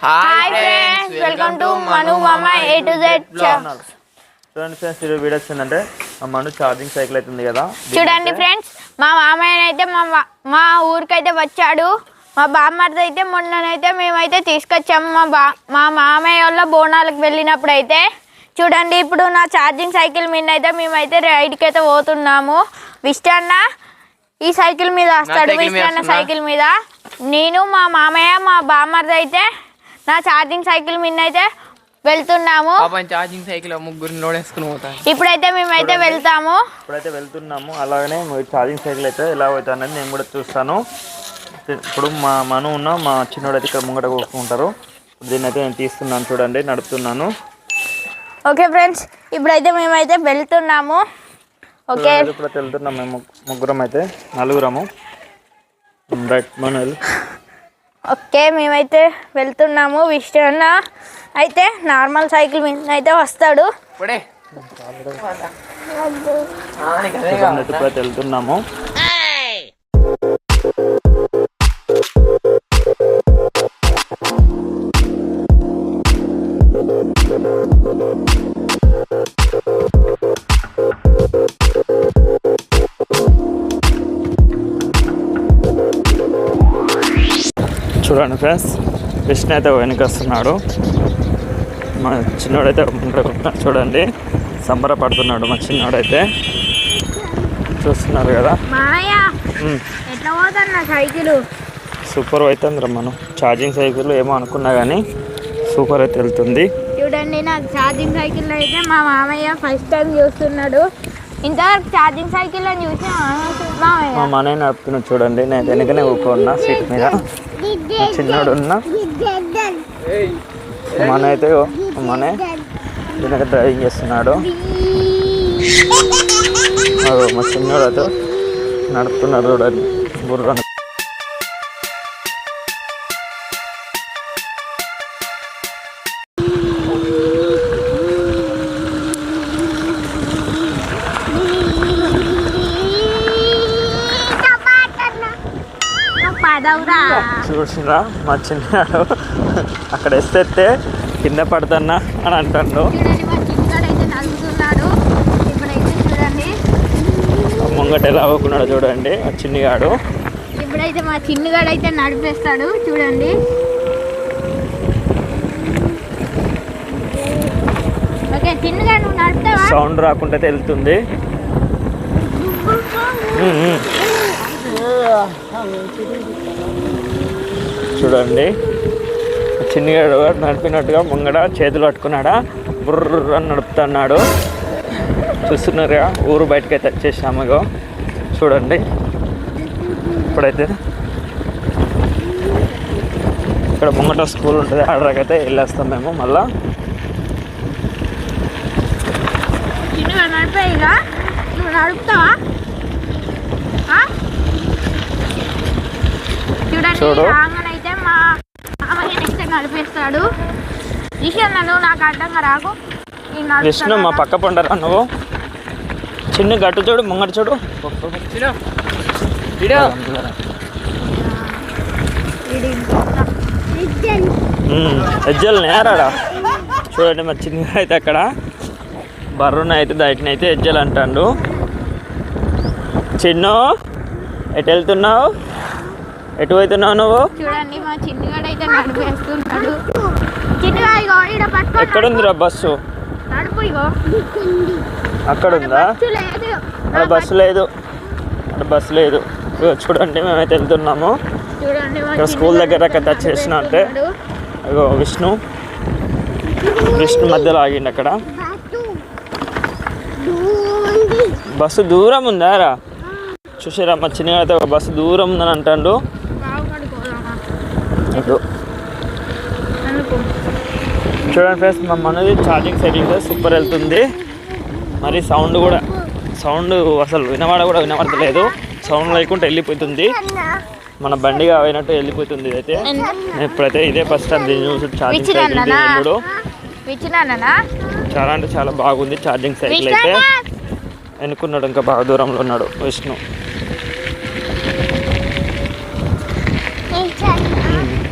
Hi friends welcome to Manu మామ A to Z. చూడండి friends ఈరోజు వీడియో వచ్చిందంటే మా మను ఛార్జింగ్ సైకిల్ అవుతుంది కదా. చూడండి ఫ్రెండ్స్ మా మామయ్య అయితే మా మా- ఊరికైతే వచ్చాడు. మా బామ్మర్ది అయితే మొన్ననైతే మేమైతే తీసుకొచ్చాము. మా బా మా మామయ్య వాళ్ళ బోనాలకు వెళ్ళినప్పుడు అయితే చూడండి ఇప్పుడు నా ఛార్జింగ్ సైకిల్ మీద అయితే మేమైతే రైడ్కి అయితే పోతున్నాము విష్టాన్న ఈ సైకిల్ మీద వస్తాడు. విష్టాన్న? సైకిల్ మీద నేను మా మామయ్య మా బామ్మర్ది అయితే నా ఛార్జింగ్ సైకిల్ మీద అయితే వెళ్తున్నాము ఛార్జింగ్ సైకిల్ ముగ్గురు నోడేసుకుని పోతాను ఇప్పుడైతే మేమైతే వెళ్తాము. ఇప్పుడైతే వెళ్తున్నాము. అలాగనే ఛార్జింగ్ సైకిల్ అయితే ఎలా అవుతుంది అనేది నేను కూడా చూస్తాను. ఇప్పుడు మా మను ఉన్న మా చిన్నోడు అయితే ఇక్కడ ముంగట కూర్చుంటారు. దీన్ని అయితే నేను తీస్తున్నాను చూడండి నడుపుతున్నాను. ఓకే ఫ్రెండ్స్ ఇప్పుడైతే మేమైతే వెళ్తున్నాము. ఓకే ఇప్పుడైతే వెళ్తున్నాం మేము ముగ్గురం అయితే నలుగురము. రైట్ మన వెళ్ళు. ఓకే మేమైతే వెళ్తున్నాము. విష్ణు అయితే నార్మల్ సైకిల్ మీద అయితే వస్తాడు. వెళ్తున్నాము. చూడండి ఫ్రెండ్స్. విష్ణు అయితే వెనక వస్తున్నాడు. మా చిన్నోడైతే చూడండి. సంబరపడుతున్నాడు మా చిన్నోడైతే. చూస్తున్నారు కదా. సైకిల్? సూపర్ అవుతుంది మనం. ఛార్జింగ్ సైకిల్ ఏమో అనుకున్నా కానీ సూపర్ అయితే వెళ్తుంది. చూడండి నాకు ఛార్జింగ్ సైకిల్ అయితే మా మామయ్య ఫస్ట్ టైం చూస్తున్నాడు. ఇంతవరకు ఛార్జింగ్ సైకిల్ అని చూసిన మా మామయ్య మనే నడుపుతున్నాడు చూడండి నేను వెనకనే ఊరుకున్నా సీట్ మీద. చిన్నోడు ఉన్నా. మన అయితే మనే వెనక డ్రైవింగ్ చేస్తున్నాడు. మా చిన్నోడు అయితే నడుపుతున్నారు చూడండి. బుర్ర చూసినా మా చిన్నాడు అక్కడ ఎస్తేస్తే కింద పడతానా అని అంటాడు. మా ముంగట ఎలా అవ్వకున్నాడు చూడండి ఆ చిన్నిగాడు. ఇప్పుడైతే మా చిన్నగాడు అయితే నడిపేస్తాడు చూడండి. ఓకే చిన్నగా నువ్వు నడుపుతావా? సౌండ్ రాకుండా వెళ్తుంది చూడండి చిన్నగాడు నడిపినట్టుగా ముంగడ చేతులు పట్టుకున్నాడా బుర్ర నడుపుతున్నాడు చూస్తున్నారుగా ఊరు బయటకి అయితే వచ్చేసాము చూడండి ఇప్పుడైతే ఇక్కడ ముంగట స్కూల్ ఉంటుంది ఆడరాకైతే వెళ్ళేస్తాం మేము మళ్ళా చూడు. నడిపేస్తాడు. ఈశ్వర్ నన్ను నాకు అడ్డంగా రాకు. విష్ణు మా పక్క పండరా నువ్వు? చిన్న గట్టు చూడు ముంగట చూడు. ఎజ్జలు నేరాడా? చూడండి మా చిన్న అయితే అక్కడ. బర్రున అయితే దాటిని అయితే ఎజ్జలు అంటాడు. చిన్ను ఎటు వెళ్తున్నావు? ఎటు పోతున్నావు నువ్వు? చూడండి మా చిన్నగాడు అయితే నడిపేస్తున్నాడు. చిన్నగా ఇగో ఈడ పట్టుకో ఎక్కడుందిరా బస్సు? అక్కడ ఉందా బస్సు లేదు. అక్కడ బస్సు లేదు. అక్కడ బస్సు లేదు. చూడండి మేమైతే వెళ్తున్నాము. ఇక్కడ స్కూల్ దగ్గర అక్కడ టచ్ చేసినట్టే నడిపేస్తున్నాడు. ఇగో విష్ణు. విష్ణు మధ్యలో ఆగిండు అక్కడ. బస్సు దూరం ఉందా రా? చూసారా మా చిన్న అయితే ఒక బస్సు దూరం ఉందని అంటాడు. చూడండి ఫ్రెండ్స్ మా మనది ఛార్జింగ్ సెట్టింగ్ సూపర్ వెళ్తుంది. మరి సౌండ్ కూడా సౌండ్ అసలు వినవాడ కూడా వినబడతలేదు సౌండ్ లేకుండా వెళ్ళిపోతుంది. మన బండిగా అయినట్టు వెళ్ళిపోతుంది ఇదైతే. ఇప్పుడైతే ఇదే ఫస్ట్ టైం దీన్ని చూసి ఛార్జింగ్ సైకిల్ చాలా అంటే చాలా బాగుంది ఛార్జింగ్ సైకిల్ అయితే. వెనుకున్నాడు ఇంకా బాగా దూరంలో ఉన్నాడు విష్ణు.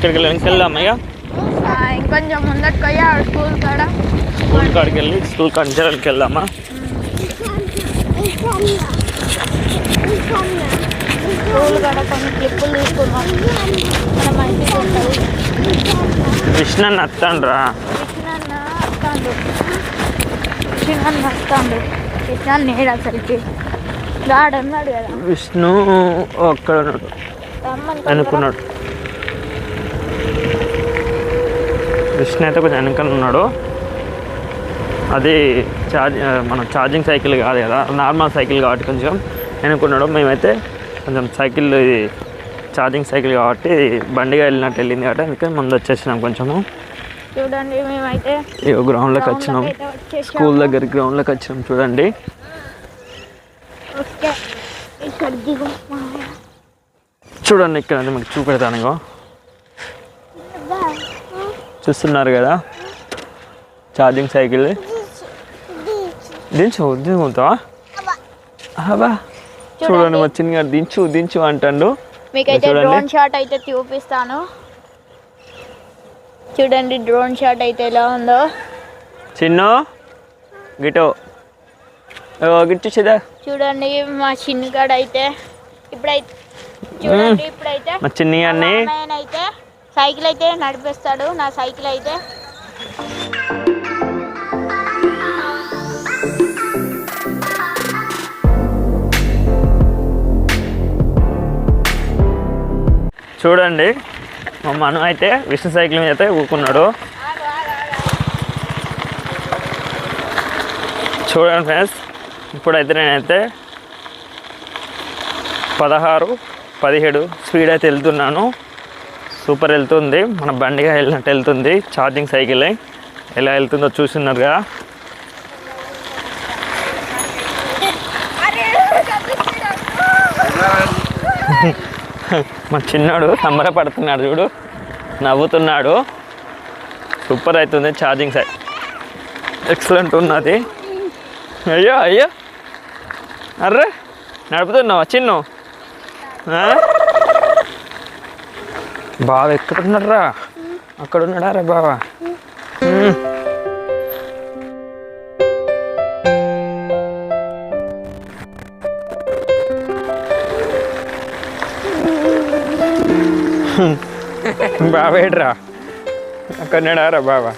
ఇక్కడికి వెళ్ళి వెనక్కి వెళ్దాం ఇక? ఆ, ఇంకొంచెం పోయి ఆ స్కూల్ కాడ. స్కూల్ కాడికి వెళ్ళి స్కూల్ కంచడానికి వెళ్దామా? స్కూల్ కాడ కొన్ని క్లిప్పులు తీసుకున్నాం. మన మంచిగా ఉంటుంది కృష్ణ నత్తండ్రా కృష్ణన్న వస్తాడు కృష్ణన్న వస్తాడు కృష్ణ నేడు అసలుకి. గాడు అన్నాడు కదా. విష్ణు అక్కడ అనుకున్నాడు. విష్ణు అయితే కొంచెం వెనకాల ఉన్నాడు. అది ఛార్జ్ మన ఛార్జింగ్ సైకిల్ కాదు కదా నార్మల్ సైకిల్ కాబట్టి కొంచెం వెనుకున్నాడు. మేమైతే కొంచెం సైకిల్ ఇది ఛార్జింగ్ సైకిల్ కాబట్టి బండిగా వెళ్ళినట్టు వెళ్ళింది కాబట్టి అందుకని ముందు వచ్చేసినాం కొంచెము. చూడండి మేమైతే గ్రౌండ్లోకి వచ్చినాం. స్కూల్ దగ్గర గ్రౌండ్లోకి వచ్చినాం చూడండి. చూడండి ఇక్కడ మీకు చూపెడతాను ఇగో. చూస్తున్నారు కదా? ఛార్జింగ్ సైకిల్ దించు దిగుతావా అబ్బా చూడండి మా చిన్నగా దించు దించు అంటాడు. మీకైతే చూడండి. డ్రోన్ షాట్ అయితే చూపిస్తాను. చూడండి డ్రోన్ షాట్ అయితే ఎలా ఉందో. చిన్ను గిటో. గిట్టు చిదా చూడండి మా చిన్నగాడు అయితే. ఇప్పుడైతే చూడండి ఇప్పుడైతే. మా చిన్ని అయితే సైకిల్ అయితే నడిపిస్తాడు నా సైకిల్ అయితే. చూడండి మా మను అయితే విష్ణు సైకిల్ మీద అయితే ఊకున్నాడు. చూడండి ఫ్రెండ్స్ ఇప్పుడైతే నేనైతే పదహారు పదిహేడు స్పీడ్ అయితే వెళ్తున్నాను. సూపర్ వెళ్తుంది. మన బండిగా వెళ్ళినట్టు వెళ్తుంది. ఛార్జింగ్ సైకిల్ ఎలా వెళ్తుందో చూస్తున్నారు కదా. మా చిన్నాడు సంబరపడుతున్నాడు చూడు. నవ్వుతున్నాడు. సూపర్ అవుతుంది ఛార్జింగ్ సై ఎక్సలెంట్ ఉన్నది. అయ్యో అయ్యో. అర్రే నడుపుతున్నావా చిన్ను? బావ ఎక్కడున్నారా అక్కడ ఉన్నాడా రా బావా? బావేడ్రా అక్కడ బావా?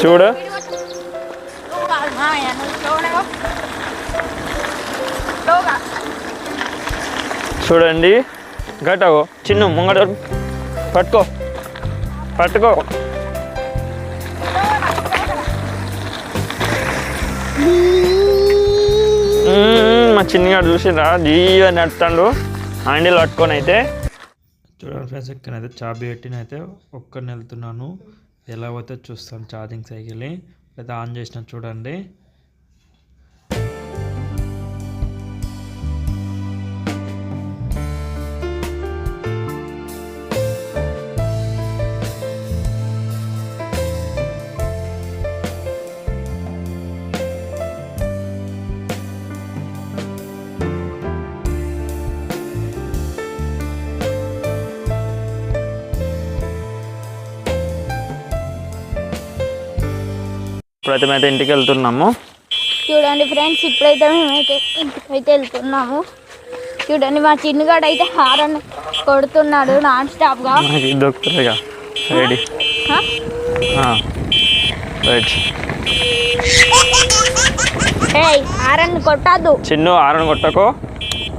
చూడు. చూడండి. గట్టవు చిన్న ముంగడ పట్టుకో. పట్టుకో. మా చిన్నగాడు చూసిరా జీవ నడుతాడు హ్యాండిల్ పట్టుకొని అయితే. చూడండి ఫ్రెండ్స్ ఇక్కడైతే చాబీ పెట్టినైతే ఒక్కరిని వెళ్తున్నాను. ఎలా పోతే చూస్తాను ఛార్జింగ్ సైకిల్ అయితే ఆన్ చేసిన చూడండి. ఇప్పుడైతే మేమైతే ఇంటికి వెళ్తున్నాము. చూడండి ఫ్రెండ్స్ ఇప్పుడైతే మేమైతే ఇంటికైతే వెళ్తున్నాము. చూడండి మా చిన్నగాడు అయితే హారన్ కొడుతున్నాడు నాన్ స్టాప్గా. దొరుకుతుందిగా. రెడీ హారన్ కొట్టద్దు. చిన్ను ఆరను కొట్టకో.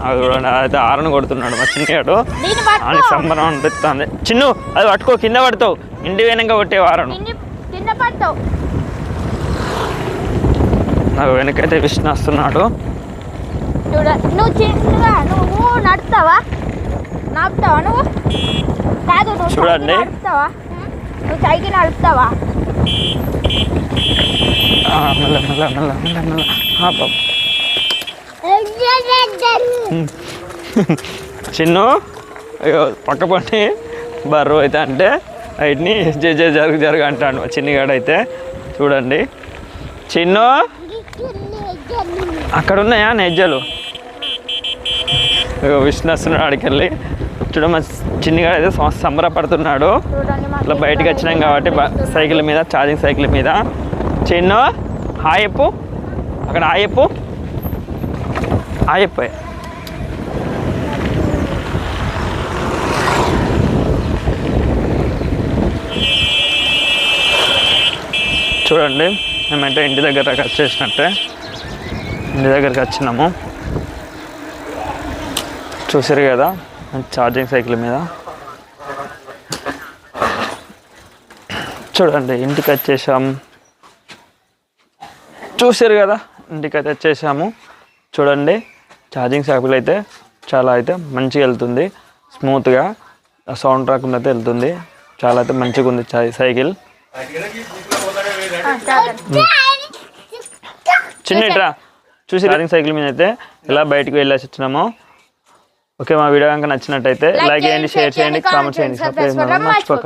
అది చూడండి అయితే ఆరను కొడుతున్నాడు మా చిన్నగాడు. పట్టుకో. సంబరం అనిపిస్తుంది. చిన్ను అది పట్టుకో కింద పడతావు. ఇంటి వెనక కొట్టే ఆరను కింద పడతావు నాకు వెనకైతే విష్ణు వస్తున్నాడు చూడండి నువ్వు నువ్వు నడుపుతావా? నడుపుతావా నువ్వు? కాదు నువ్వు చూడండి. సైకిల్ నడుపుతావా? నువ్వు సైకిల్ నడుపుతావా? ఆ, మెల్ల మెల్ల మెల్ల మెల్ల మెల్ల. ఆ, పాప. చిన్ను అయ్యో పక్క పండి. బర్రు అయితే అంటే వీటిని జే జే జరుగు జరుగు అంటాడు మా చిన్నగాడు అయితే చూడండి. చిన్ను అక్కడ ఉన్నాయా నెజ్జలు ఇగో విష్ణు వస్తున్నాడు ఆడికెళ్ళి చూడ మా చిన్నగా అయితే సం- సంబరపడుతున్నాడు. ఇట్లా బయటకు వచ్చినాం కాబట్టి సైకిల్ మీద ఛార్జింగ్ సైకిల్ మీద. చిన్న ఆయప్పు అక్కడ ఆయప్పు చెప్పు. చూడండి మేమైతే ఇంటి దగ్గరకు వచ్చేసినట్టే ఇంటి దగ్గరికి వచ్చినాము. చూసారు కదా ఛార్జింగ్ సైకిల్ మీద. చూడండి ఇంటికి వచ్చేసాం చూసారు కదా ఇంటికి అయితే వచ్చేసాము. చూడండి ఛార్జింగ్ సైకిల్ అయితే చాలా అయితే మంచిగా వెళ్తుంది. స్మూత్గా సౌండ్ రాకుండా అయితే వెళ్తుంది. చాలా అయితే మంచిగా ఉంది సైకిల్. చిన్న ఇట్రా చూసి ఛార్జింగ్ సైకిల్ మీద అయితే ఇలా బయటికి వెళ్ళేసి వచ్చినాము. ఓకే మా వీడియో కనుక నచ్చినట్టయితే లైక్ చేయండి షేర్ చేయండి కామెంట్ చేయండి. సబ్స్క్రైబ్ మర్చిపోకండి.